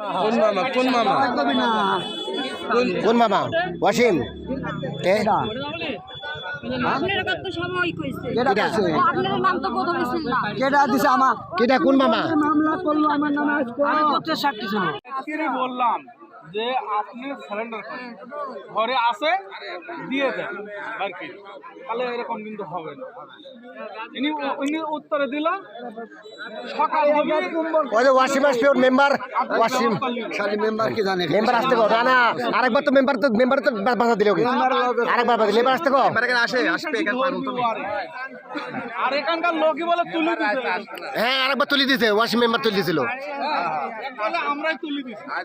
কোন মামা? কোন মামা? কোন মামা? ওয়াসিম? কে? আপনার কত সময় কইছে? কেডা কইছে? আপনার নাম তো কথা বলছিল কেডা দিছে আমা কেডা কোন মামা? বললাম। যে আপনি সারেন্ডার করেন। ঘরে আসে দিয়ে দেন আর কি। তাহলে এরকম কিন্তু হবে না। ইনি উত্তরে দিল সকাল হবে ওই যে ওয়াসিম আসবে ওর মেম্বার ওয়াসিম। খালি মেম্বার কি জানে। মেম্বার আসতে কো না না আরেকবার তো মেম্বার তো মেম্বার তো বাধা দিলে ওকে। আরেকবার বাধা দিলে। মেম্বার আসতে কো। আসে আসবে আর এখানকার লোকই বলে তুলে দিতে হ্যাঁ আরেকবার তুলি দিয়েছে ওয়াসিম মেম্বার তুলি দিয়েছিল আমরাই তুলে দিচ্ছি আর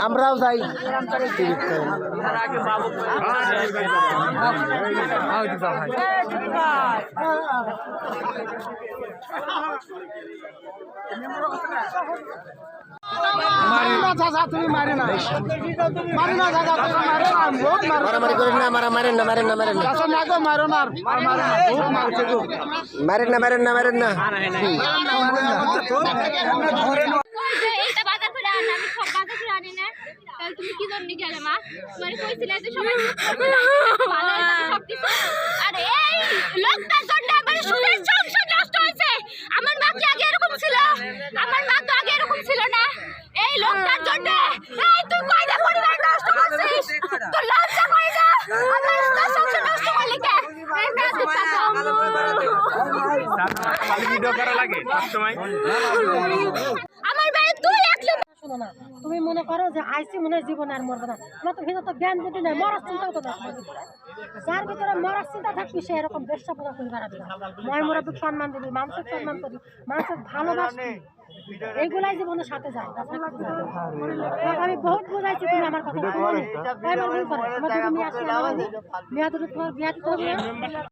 আমরাও যাই। মারেন না মারেন না। মারেন না মারেন না। মারেন না মারেন না এইটা বাজার করে আন আমি সব বাজার করে আনি না তাহলে তুমি কি জন্য গেলে মা মানে কইছিলে যে সবাই সবকিছু আরে এই লোকটার জন্য আমার সুখের সংসার নষ্ট হয়েছে আমার মা কি আগে এরকম ছিল আমার মা তো আগে এরকম ছিল না এই লোকটার জন্য এই তুই কয়টা পরিবার নষ্ট করছিস তোর লজ্জা করে না আমার সংসার নষ্ট করলি কে এই মেয়ে তুই ভিডিও করা লাগে সবসময় আমার বাড়ি তুই একলা শোনো না তুমি মনে করো যে আইসি মনে হয় জীবন আর মরবে না। তোমার তো ভিতরে তো জ্ঞান যদি নেই মরার চিন্তাও তো যার ভিতরে মরার চিন্তা থাকবি সে এরকম ব্যবসা প্রদান করে বেড়াবি ময় মুরব্বীর সম্মান দিবি মানুষের সম্মান করবি মানুষের ভালোবাসবি। এইগুলাই জীবনের সাথে যায়। আমি বহুত বোঝাইছি তুমি আমার কথা। করে তোমার